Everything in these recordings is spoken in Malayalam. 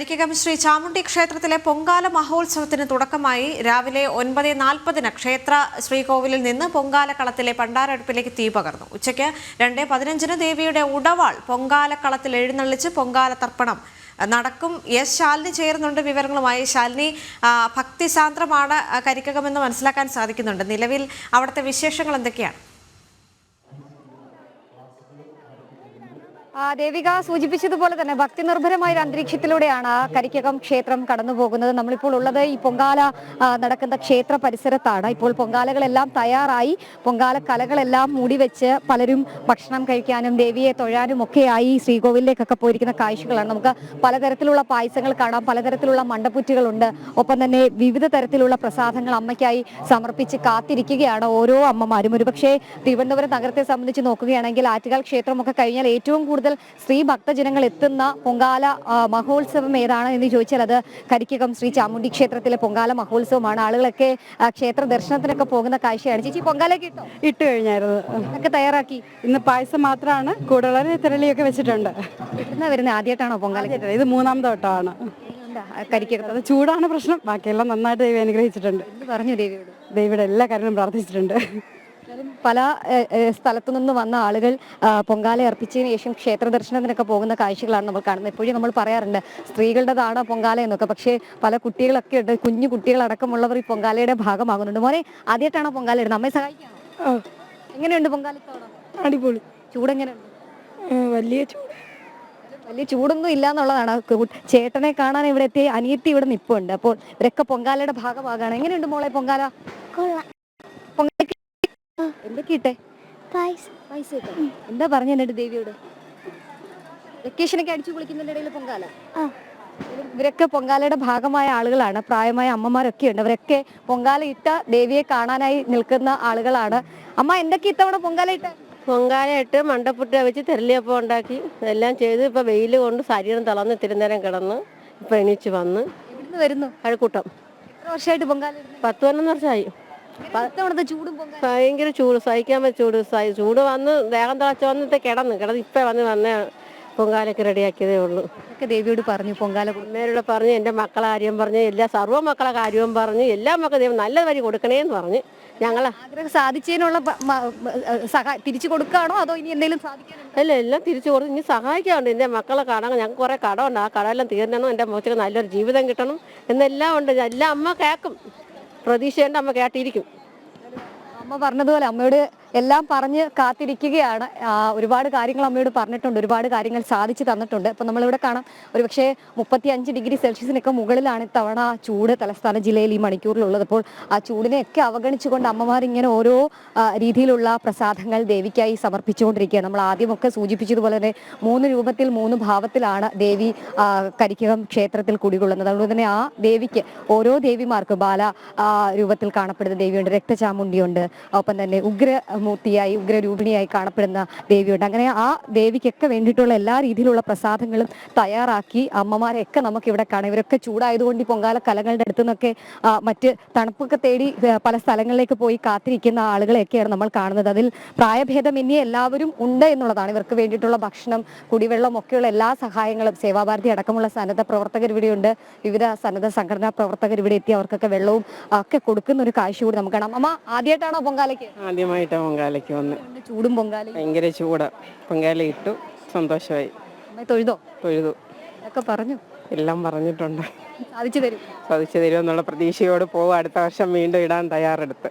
കരിക്കകം ശ്രീ ചാമുണ്ഡി ക്ഷേത്രത്തിലെ പൊങ്കാല മഹോത്സവത്തിന് തുടക്കമായി രാവിലെ ഒൻപത് നാൽപ്പതിന് ക്ഷേത്ര ശ്രീകോവിലിൽ നിന്ന് പൊങ്കാലക്കളത്തിലെ പണ്ടാരടുപ്പിലേക്ക് തീ പകർന്നു. ഉച്ചയ്ക്ക് രണ്ട് പതിനഞ്ചിന് ദേവിയുടെ ഉടവാൾ പൊങ്കാലക്കളത്തിൽ എഴുന്നള്ളിച്ച് പൊങ്കാല തർപ്പണം നടക്കും. എസ് ശാലിനി ചേരുന്നുണ്ട് വിവരങ്ങളുമായി. ശാലിനി ഭക്തി ഭക്തിസാന്ദ്രമാണ് കരിക്കകമെന്ന് മനസ്സിലാക്കാൻ സാധിക്കുന്നുണ്ട്. നിലവിൽ അവിടുത്തെ വിശേഷങ്ങൾ എന്തൊക്കെയാണ്? ദേവിക സൂചിപ്പിച്ചതുപോലെ തന്നെ ഭക്തി നിർഭരമായ ഒരു അന്തരീക്ഷത്തിലൂടെയാണ് കരിക്കകം ക്ഷേത്രം കടന്നു പോകുന്നത് നമ്മളിപ്പോൾ ഉള്ളത് ഈ പൊങ്കാല നടക്കുന്ന ക്ഷേത്ര പരിസരത്താണ്. ഇപ്പോൾ പൊങ്കാലകളെല്ലാം തയ്യാറായി. പൊങ്കാല കലകളെല്ലാം മൂടിവെച്ച് പലരും ഭക്ഷണം കഴിക്കാനും ദേവിയെ തൊഴാനും ഒക്കെയായി ശ്രീകോവിലേക്കൊക്കെ പോയിരിക്കുന്ന കാഴ്ചകളാണ്. നമുക്ക് പലതരത്തിലുള്ള പായസങ്ങൾ കാണാം പലതരത്തിലുള്ള മണ്ടപ്പുറ്റുകളുണ്ട് ഒപ്പം തന്നെ വിവിധ തരത്തിലുള്ള പ്രസാദങ്ങൾ അമ്മയ്ക്കായി സമർപ്പിച്ച് കാത്തിരിക്കുകയാണ് ഓരോ അമ്മമാരും. ഒരുപക്ഷെ തിരുവനന്തപുരം നഗരത്തെ സംബന്ധിച്ച് നോക്കുകയാണെങ്കിൽ ആറ്റുകാൽ ക്ഷേത്രമൊക്കെ കഴിഞ്ഞാൽ ഏറ്റവും കൂടുതൽ സ്ത്രീ ഭക്തജനങ്ങൾ എത്തുന്ന പൊങ്കാല മഹോത്സവം ഏതാണ് എന്ന് ചോദിച്ചാൽ അത് കരിക്കകം ശ്രീ ചാമുണ്ഡി ക്ഷേത്രത്തിലെ പൊങ്കാല മഹോത്സവമാണ്. ആളുകളൊക്കെ ക്ഷേത്ര ദർശനത്തിനൊക്കെ പോകുന്ന കാഴ്ചയാണ്. ചേച്ചി പൊങ്കാലൊക്കെ ഇട്ടോ? ഇട്ട് കഴിഞ്ഞായിരുന്നു. ഒക്കെ തയ്യാറാക്കി? ഇന്ന് പായസം മാത്രമാണ്. കൂടുതലും തിരളിയൊക്കെ വെച്ചിട്ടുണ്ട്. വരുന്നത് ആദ്യമായിട്ടാണോ പൊങ്കാല? ഇത് മൂന്നാമത്തെ വട്ടമാണ് കരിക്കകത്ത് ചൂടാണ് പ്രശ്നം. ബാക്കിയെല്ലാം നന്നായിട്ട് ദൈവം അനുഗ്രഹിച്ചിട്ടുണ്ട്. പറഞ്ഞു ദേവിയോട്? ദൈവയുടെ എല്ലാ കാര്യങ്ങളും പ്രാർത്ഥിച്ചിട്ടുണ്ട്. പല സ്ഥലത്തു നിന്ന് വന്ന ആളുകൾ പൊങ്കാല അർപ്പിച്ചതിന് ശേഷം ക്ഷേത്ര ദർശനത്തിനൊക്കെ പോകുന്ന കാഴ്ചകളാണ് നമ്മൾ കാണുന്നത്. എപ്പോഴും നമ്മൾ പറയാറുണ്ട് സ്ത്രീകളുടേതാണ് പൊങ്കാല എന്നൊക്കെ. പക്ഷേ പല കുട്ടികളൊക്കെ ഉണ്ട് കുഞ്ഞു കുട്ടികളടക്കമുള്ളവർ ഈ പൊങ്കാലയുടെ ഭാഗമാകുന്നുണ്ട്. മോനെ ആദ്യമായിട്ടാണോ പൊങ്കാല ഇടുന്നത്? അമ്മയെ സഹായിക്കാം എങ്ങനെയുണ്ട് പൊങ്കാല അടിപൊളി. ചൂടെങ്ങനെയുണ്ട്? വലിയ ചൂട്. വലിയ ചൂടൊന്നും ഇല്ല എന്നുള്ളതാണ്. ചേട്ടനെ കാണാൻ ഇവിടെ എത്തിയ അനിയത്തി ഇവിടെ നിപ്പുണ്ട്. അപ്പോൾ ഇവരൊക്കെ പൊങ്കാലയുടെ ഭാഗമാകാണ്. എങ്ങനെയുണ്ട് മോളെ പൊങ്കാല? പൊങ്കാല ഇട്ടെ പൈസ ഇട്ടോ? എന്താ പറഞ്ഞു എന്നിട്ട് ദേവിയോട്? വെക്കേഷനൊക്കെ അടിച്ചു പൊളിക്കുന്നതിന്റെ ഇടയിൽ പൊങ്കാല. ഇവരൊക്കെ പൊങ്കാലയുടെ ഭാഗമായ ആളുകളാണ്. പ്രായമായ അമ്മമാരൊക്കെ ഉണ്ട്. അവരൊക്കെ പൊങ്കാല ഇട്ട ദേവിയെ കാണാനായി നിൽക്കുന്ന ആളുകളാണ്. അമ്മ എന്തൊക്കെ ഇത്തവണ പൊങ്കാല ഇട്ട? പൊങ്കാലയിട്ട് മണ്ടപ്പുട്ട് വെച്ച് തെരലിയപ്പം ഉണ്ടാക്കി. എല്ലാം ചെയ്ത് ഇപ്പൊ വെയിൽ കൊണ്ട് ശരീരം തളർന്ന് തിരുനേരം നേരം കിടന്ന് ഇപ്പൊ എണീച്ച് വന്ന് വരുന്നു? അഴക്കൂട്ടം. എത്ര വർഷമായിട്ട് പൊങ്കാല പത്ത് പതിനൊന്ന് വർഷമായി. ഇത്തവണത്തെ ചൂടും പൊങ്കാല ഭയങ്കര ചൂട് സഹിക്കാൻ പറ്റും ചൂട് സഹി- ചൂട് വന്ന് ദേഹം തിളച്ച് വന്നിട്ട് കിടന്ന് കിടന്ന് ഇപ്പം വന്ന് വന്ന പൊങ്കാലൊക്കെ റെഡിയാക്കിയതേ ഉള്ളൂ. ഒക്കെ ദേവിയോട് പറഞ്ഞു പൊങ്കാല കൊടു- പറഞ്ഞു പറഞ്ഞ് എന്റെ മക്കളെ കാര്യം പറഞ്ഞു എല്ലാ സർവ മക്കളെ കാര്യവും പറഞ്ഞ് എല്ലാ മക്കളും ദൈവം നല്ല വരി കൊടുക്കണേന്ന് പറഞ്ഞു. ഞങ്ങൾ ആഗ്രഹം സാധിച്ചതിനുള്ള പ- മ- മ- സഹാ തിരിച്ചു കൊടുക്കുകയാണോ അതോ ഇനി എന്തെങ്കിലും സാധിക്കാനുണ്ടോ? അല്ല എല്ലാം തിരിച്ചു കൊടുത്ത് ഇനി സഹായിക്കാറുണ്ട് എന്റെ മക്കളെ കാണാൻ ഞങ്ങൾക്ക് കുറേ കടമുണ്ട്. ആ കടമെല്ലാം തീരണം എന്റെ മോച്ചക്ക് നല്ലൊരു ജീവിതം കിട്ടണം എന്നെല്ലാം ഉണ്ട്. എല്ലാം അമ്മ കേൾക്കും പ്രതീക്ഷയുണ്ട് അമ്മ കേട്ടിരിക്കും. അമ്മ പറഞ്ഞതുപോലെ അമ്മയോട് എല്ലാം പറഞ്ഞ് കാത്തിരിക്കുകയാണ്. ഒരുപാട് കാര്യങ്ങൾ അമ്മയോട് പറഞ്ഞിട്ടുണ്ട്. ഒരുപാട് കാര്യങ്ങൾ സാധിച്ചു തന്നിട്ടുണ്ട്. അപ്പൊ നമ്മളിവിടെ കാണാം ഒരുപക്ഷെ മുപ്പത്തി അഞ്ച് ഡിഗ്രി സെൽഷ്യസിനൊക്കെ മുകളിലാണ് ഇത്തവണ ആ ചൂട് തലസ്ഥാന ജില്ലയിൽ ഈ മണിക്കൂറിലുള്ളത്. അപ്പോൾ ആ ചൂടിനെയൊക്കെ അവഗണിച്ചുകൊണ്ട് അമ്മമാർ ഇങ്ങനെ ഓരോ രീതിയിലുള്ള പ്രസാദങ്ങൾ ദേവിക്കായി സമർപ്പിച്ചുകൊണ്ടിരിക്കുകയാണ്. നമ്മൾ ആദ്യമൊക്കെ സൂചിപ്പിച്ചതുപോലെ തന്നെ മൂന്ന് രൂപത്തിൽ മൂന്ന് ഭാവത്തിലാണ് ദേവി കരിക്കകം ക്ഷേത്രത്തിൽ കുടികൊള്ളുന്നത്. അതുകൊണ്ട് തന്നെ ആ ദേവിക്ക് ഓരോ ദേവിമാർക്കും ബാല രൂപത്തിൽ കാണപ്പെടുന്ന ദേവിയുണ്ട്. രക്തചാമുണ്ടിയുണ്ട് ഒപ്പം തന്നെ ഉഗ്രമൂർത്തിയായി ഉഗ്രരൂപിണിയായി കാണപ്പെടുന്ന ദേവിയുണ്ട്. അങ്ങനെ ആ ദേവിക്കൊക്കെ വേണ്ടിയിട്ടുള്ള എല്ലാ രീതിയിലുള്ള പ്രസാദങ്ങളും തയ്യാറാക്കി അമ്മമാരെയൊക്കെ നമുക്ക് ഇവിടെ കാണാം. ഇവരൊക്കെ ചൂടായതുകൊണ്ട് ഈ പൊങ്കാല കലകളുടെ അടുത്തു നിന്നൊക്കെ മറ്റ് തണുപ്പൊക്കെ തേടി പല സ്ഥലങ്ങളിലേക്ക് പോയി കാത്തിരിക്കുന്ന ആളുകളെയൊക്കെയാണ് നമ്മൾ കാണുന്നത്. അതിൽ പ്രായഭേദമന്യേ എല്ലാവരും ഉണ്ട് എന്നുള്ളതാണ്. ഇവർക്ക് വേണ്ടിയിട്ടുള്ള ഭക്ഷണം കുടിവെള്ളം ഒക്കെയുള്ള എല്ലാ സഹായങ്ങളും സേവാഭാരതി അടക്കമുള്ള സന്നദ്ധ പ്രവർത്തകർ ഇവിടെയുണ്ട് വിവിധ സന്നദ്ധ സംഘടനാ പ്രവർത്തകർ ഇവിടെ എത്തി അവർക്കൊക്കെ വെള്ളവും ഒക്കെ കൊടുക്കുന്ന ഒരു കാഴ്ച കൂടി നമുക്ക് കാണാം. അമ്മ ആദ്യമായിട്ടാണോ പൊങ്കാലയ്ക്ക്? ആദ്യമായിട്ടാണ് പൊങ്കാലയ്ക്ക് വന്ന്. ചൂടും പൊങ്കാലയും. ഭയങ്കര ചൂടാ. പൊങ്കാല ഇട്ടു. സന്തോഷമായി. അമ്മ തൊഴുതോ? തൊഴുതു. ഒക്കെ പറഞ്ഞു. എല്ലാം പറഞ്ഞിട്ടുണ്ട്. സാധിച്ചു തരും. സാധിച്ചു തരുമെന്നുള്ള പ്രതീക്ഷയോട് പോവും. അടുത്ത വർഷം വീണ്ടും ഇടാൻ തയ്യാറെടുത്ത്.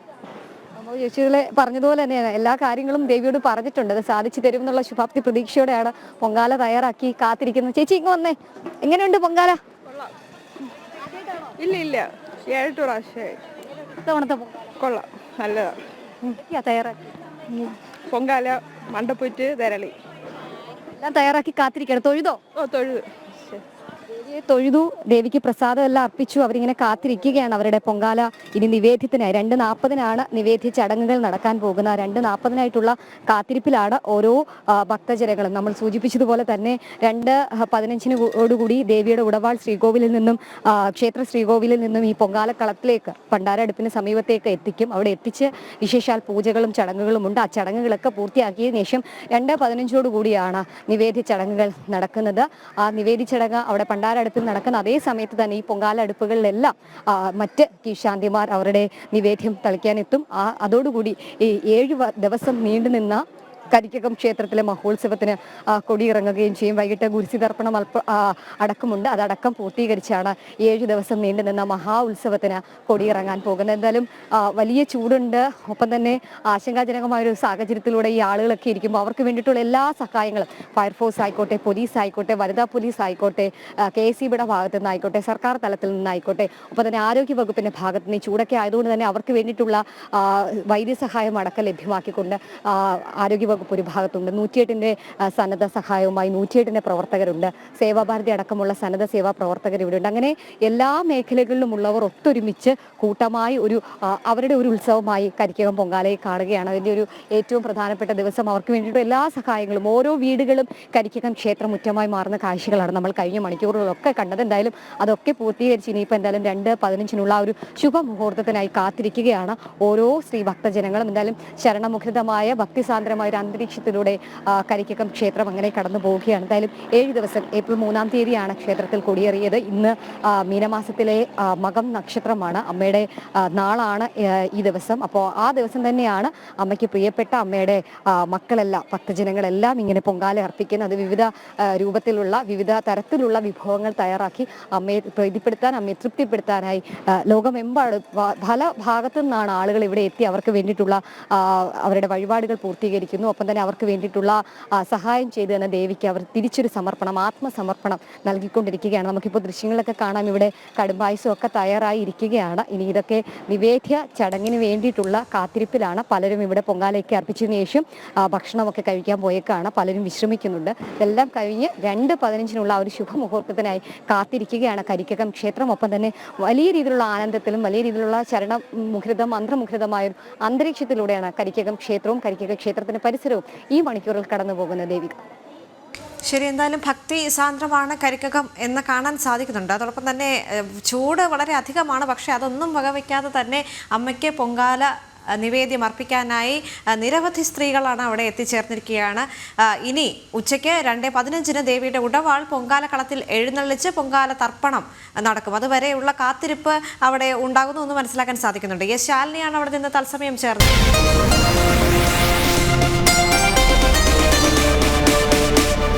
അമ്മ ചേച്ചികളെ പറഞ്ഞതുപോലെ തന്നെയാണ്. എല്ലാ കാര്യങ്ങളും ദേവിയോട് പറഞ്ഞിട്ടുണ്ട്. അത് സാധിച്ചു തരും എന്നുള്ള ശുഭാപ്തി പ്രതീക്ഷയോടെയാണ് പൊങ്കാല തയ്യാറാക്കി കാത്തിരിക്കുന്നത്. ചേച്ചി ഇങ്ങ് വന്നേ. എങ്ങനെയുണ്ട് പൊങ്കാല? ഇല്ല ഇല്ല. ഏഴ് പ്രാവശ്യമായി. പൊങ്കാല. കൊള്ളാം. നല്ലതാ. എന്തൊക്കെയാ തയ്യാറാക്കി. പൊങ്കാല മണ്ടപ്പുറ്റ് തെരളി എല്ലാം തയ്യാറാക്കി കാത്തിരിക്കണം. തൊഴുതോ? ഓ തൊഴുത്. തൊഴുതു. ദേവിക്ക് പ്രസാദം എല്ലാം അർപ്പിച്ചു. അവരിങ്ങനെ കാത്തിരിക്കുകയാണ് അവരുടെ പൊങ്കാല. ഇനി നിവേദ്യത്തിനായി രണ്ട് നാൽപ്പതിനാണ് നിവേദ്യ ചടങ്ങുകൾ നടക്കാൻ പോകുന്ന രണ്ട് നാൽപ്പതിനായിട്ടുള്ള കാത്തിരിപ്പിലാണ് ഓരോ ഭക്തജനങ്ങളും. നമ്മൾ സൂചിപ്പിച്ചതുപോലെ തന്നെ രണ്ട് പതിനഞ്ചിനോടുകൂടി ദേവിയുടെ ഉടവാൾ ശ്രീകോവിലിൽ നിന്നും ക്ഷേത്ര ശ്രീകോവിലിൽ നിന്നും ഈ പൊങ്കാല കളത്തിലേക്ക് പണ്ടാരടുപ്പിന് സമീപത്തേക്ക് എത്തിക്കും. അവിടെ എത്തിച്ച് വിശേഷാൽ പൂജകളും ചടങ്ങുകളും ഉണ്ട്. ആ ചടങ്ങുകളൊക്കെ പൂർത്തിയാക്കിയതിനു ശേഷം രണ്ട് പതിനഞ്ചോടുകൂടിയാണ് നിവേദ്യ ചടങ്ങുകൾ നടക്കുന്നത്. ആ നിവേദ്യ ചടങ്ങ് അവിടെ പണ്ടാര അടുപ്പിൽ നടക്കുന്ന അതേ സമയത്ത് തന്നെ ഈ പൊങ്കാല അടുപ്പുകളിലെല്ലാം മറ്റ് കീശാന്തിമാർ അവരുടെ നിവേദ്യം തളിക്കാനെത്തും. ആ അതോടുകൂടി ഈ ഏഴ് ദിവസം നീണ്ടുനിന്ന കരിക്കകം ക്ഷേത്രത്തിലെ മഹോത്സവത്തിന് കൊടിയിറങ്ങുകയും ചെയ്യും. വൈകിട്ട് ഗുരുസിതർപ്പണം അല്പ ആ, അടക്കമുണ്ട്. അതടക്കം പൂർത്തീകരിച്ചാണ് ഏഴ് ദിവസം നീണ്ടു നിന്ന മഹാ ഉത്സവത്തിന് കൊടിയിറങ്ങാൻ പോകുന്നത്. എന്തായാലും വലിയ ചൂടുണ്ട്. ഒപ്പം തന്നെ ആശങ്കാജനകമായ ഒരു സാഹചര്യത്തിലൂടെ ഈ ആളുകളൊക്കെ ഇരിക്കുമ്പോൾ അവർക്ക് വേണ്ടിയിട്ടുള്ള എല്ലാ സഹായങ്ങളും ഫയർഫോഴ്സ് ആയിക്കോട്ടെ പോലീസ് ആയിക്കോട്ടെ വനിതാ പോലീസ് ആയിക്കോട്ടെ കെ എസ് സിബിയുടെ ഭാഗത്തു നിന്നായിക്കോട്ടെ സർക്കാർ തലത്തിൽ നിന്നായിക്കോട്ടെ ഒപ്പം തന്നെ ആരോഗ്യ വകുപ്പിന്റെ ഭാഗത്ത് നിന്ന് ചൂടൊക്കെ ആയതുകൊണ്ട് തന്നെ അവർക്ക് വേണ്ടിയിട്ടുള്ള വൈദ്യസഹായം അടക്കം ലഭ്യമാക്കിക്കൊണ്ട് ആരോഗ്യ വകുപ്പ് ഒരു ഭാഗത്തുണ്ട്. നൂറ്റിയെട്ടിന്റെ സന്നദ്ധ സഹായവുമായി നൂറ്റിയെട്ടിന്റെ പ്രവർത്തകരുണ്ട്. സേവാഭാരതി അടക്കമുള്ള സന്നദ്ധ സേവാ പ്രവർത്തകർ ഇവിടെയുണ്ട് അങ്ങനെ എല്ലാ മേഖലകളിലും ഉള്ളവർ ഒത്തൊരുമിച്ച് കൂട്ടമായി ഒരു അവരുടെ ഒരു ഉത്സവമായി കരിക്കകം പൊങ്കാലയെ കാണുകയാണ്. അതിന്റെ ഒരു ഏറ്റവും പ്രധാനപ്പെട്ട ദിവസം അവർക്ക് വേണ്ടിയിട്ട് എല്ലാ സഹായങ്ങളും ഓരോ വീടുകളും കരിക്കകം ക്ഷേത്രമുറ്റമായി മാറുന്ന കാഴ്ചകളാണ് നമ്മൾ കഴിഞ്ഞ മണിക്കൂറുകളൊക്കെ കണ്ടത്. എന്തായാലും അതൊക്കെ പൂർത്തീകരിച്ച് ഇനിയിപ്പോൾ എന്തായാലും രണ്ട് പതിനഞ്ചിനുള്ള ഒരു ശുഭമുഹൂർത്തത്തിനായി കാത്തിരിക്കുകയാണ് ഓരോ ശ്രീ ഭക്തജനങ്ങളും. എന്തായാലും ശരണമുഖിതമായ ഭക്തിസാന്ദ്രമായ ഒരു അന്തരീക്ഷത്തിലൂടെ കരിക്കകം ക്ഷേത്രം അങ്ങനെ കടന്നു പോവുകയാണ്. എന്തായാലും ഏഴ് ദിവസം ഏപ്രിൽ മൂന്നാം തീയതിയാണ് ക്ഷേത്രത്തിൽ കൊടിയേറിയത്. ഇന്ന് മീനമാസത്തിലെ മകം നക്ഷത്രമാണ് അമ്മയുടെ നാളാണ് ഈ ദിവസം. അപ്പോൾ ആ ദിവസം തന്നെയാണ് അമ്മയ്ക്ക് പ്രിയപ്പെട്ട അമ്മയുടെ മക്കളെല്ലാം ഭക്തജനങ്ങളെല്ലാം ഇങ്ങനെ പൊങ്കാല അർപ്പിക്കുന്നത്. വിവിധ രൂപത്തിലുള്ള വിവിധ തരത്തിലുള്ള വിഭവങ്ങൾ തയ്യാറാക്കി അമ്മയെ പ്രീതിപ്പെടുത്താൻ അമ്മയെ തൃപ്തിപ്പെടുത്താനായി ലോകമെമ്പാടും പല ഭാഗത്തു നിന്നാണ് ആളുകൾ ഇവിടെ എത്തി അവർക്ക് വേണ്ടിയിട്ടുള്ള അവരുടെ വഴിപാടുകൾ പൂർത്തീകരിക്കുന്നു. ഒപ്പം തന്നെ അവർക്ക് വേണ്ടിയിട്ടുള്ള സഹായം ചെയ്തു തന്ന ദേവിക്ക് അവർ തിരിച്ചൊരു സമർപ്പണം ആത്മസമർപ്പണം നൽകിക്കൊണ്ടിരിക്കുകയാണ്. നമുക്കിപ്പോൾ ദൃശ്യങ്ങളൊക്കെ കാണാം ഇവിടെ കടുംബായുസും ഒക്കെ തയ്യാറായി ഇരിക്കുകയാണ് ഇനി ഇതൊക്കെ നിവേദ്യ ചടങ്ങിന് വേണ്ടിയിട്ടുള്ള കാത്തിരിപ്പിലാണ് പലരും ഇവിടെ പൊങ്കാലയൊക്കെ അർപ്പിച്ചതിന് ശേഷം ഭക്ഷണമൊക്കെ കഴിക്കാൻ പോയേക്കാണ്. പലരും വിശ്രമിക്കുന്നുണ്ട്. ഇതെല്ലാം കഴിഞ്ഞ് രണ്ട് പതിനഞ്ചിനുള്ള ഒരു ശുഭമുഹൂർത്തത്തിനായി കാത്തിരിക്കുകയാണ് കരിക്കകം ക്ഷേത്രം. ഒപ്പം തന്നെ വലിയ രീതിയിലുള്ള ആനന്ദത്തിലും വലിയ രീതിയിലുള്ള ചരണ മുഖരിത മന്ത്രമുഖരിതമായ ഒരു അന്തരീക്ഷത്തിലൂടെയാണ് കരിക്കകം ക്ഷേത്രവും കരിക്കക ക്ഷേത്രത്തിന്റെ പരിസരവും ഈ മണിക്കൂറിൽ കടന്നു പോകുന്ന ദേവിക. ശരി എന്തായാലും ഭക്തി സാന്ദ്രമാണ് കരിക്കകം എന്ന് കാണാൻ സാധിക്കുന്നുണ്ട്. അതോടൊപ്പം തന്നെ ചൂട് വളരെ അധികമാണ്. പക്ഷേ അതൊന്നും വകവയ്ക്കാതെ തന്നെ അമ്മയ്ക്ക് പൊങ്കാല നിവേദ്യം അർപ്പിക്കാനായി നിരവധി സ്ത്രീകളാണ് അവിടെ എത്തിച്ചേർന്നിരിക്കുകയാണ്. ഇനി ഉച്ചയ്ക്ക് രണ്ട് പതിനഞ്ചിന് ദേവിയുടെ ഉടവാൾ പൊങ്കാല കളത്തിൽ എഴുന്നള്ളിച്ച് പൊങ്കാല തർപ്പണം നടക്കും. അതുവരെയുള്ള കാത്തിരിപ്പ് അവിടെ ഉണ്ടാകുന്നു എന്ന് മനസ്സിലാക്കാൻ സാധിക്കുന്നുണ്ട്. എസ് ശാലിനിയാണ് അവിടെ നിന്ന് തത്സമയം ചേർന്നത്.